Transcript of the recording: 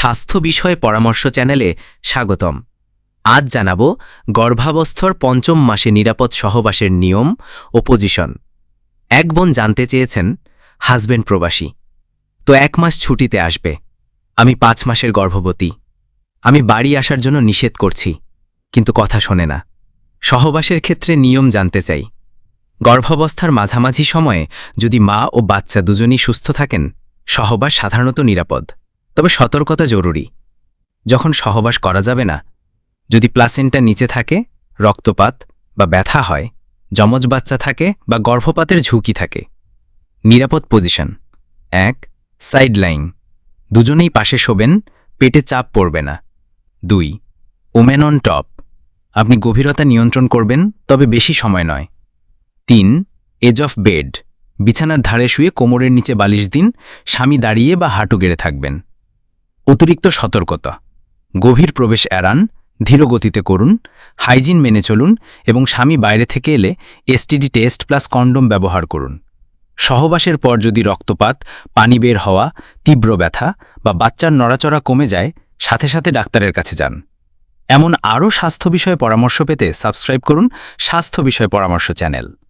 স্বাস্থ্য বিষয়ে পরামর্শ চ্যানেলে স্বাগতম। আজ জানাব গর্ভাবস্থর পঞ্চম মাসে নিরাপদ সহবাসের নিয়ম ও পজিশন এক বোন জানতে চেয়েছেন, হাজবেন্ড প্রবাসী, তো এক মাস ছুটিতে আসবে। আমি পাঁচ মাসের গর্ভবতী। আমি বাড়ি আসার জন্য নিষেধ করছি, কিন্তু কথা শোনে না। সহবাসের ক্ষেত্রে নিয়ম জানতে চাই। গর্ভাবস্থার মাঝামাঝি সময়ে যদি মা ও বাচ্চা দুজনই সুস্থ থাকেন, সহবাস সাধারণত নিরাপদ। তবে সতর্কতা জরুরি। যখন সহবাস করা যাবে না, যদি প্লাসেন্টা নিচে থাকে, রক্তপাত বা ব্যথা হয়, যমজ বাচ্চা থাকে বা গর্ভপাতের ঝুঁকি থাকে। নিরাপদ পজিশন। এক সাইড লাইন দুজনেই পাশে শোবেন, পেটে চাপ পড়বে না। দুই, ওমেন অন টপ। আপনি গভীরতা নিয়ন্ত্রণ করবেন, তবে বেশি সময় নয়। তিন, এজ অফ বেড। বিছানার ধারে শুয়ে কোমরের নিচে বালিশ দিন, স্বামী দাঁড়িয়ে বা হাঁটু গেড়ে থাকবেন। অতিরিক্ত সতর্কতা। গভীর প্রবেশ এড়ান ধীর গতিতে করুন, হাইজিন মেনে চলুন এবং স্বামী বাইরে থেকে এলে এসটিডি টেস্ট প্লাস কন্ডোম ব্যবহার করুন। সহবাসের পর যদি রক্তপাত, পানি বের হওয়া, তীব্র ব্যথা বা বাচ্চার নড়াচড়া কমে যায়, সাথে সাথে ডাক্তারের কাছে যান। এমন আরও স্বাস্থ্য বিষয়ে পরামর্শ পেতে সাবস্ক্রাইব করুন স্বাস্থ্য বিষয় পরামর্শ চ্যানেল।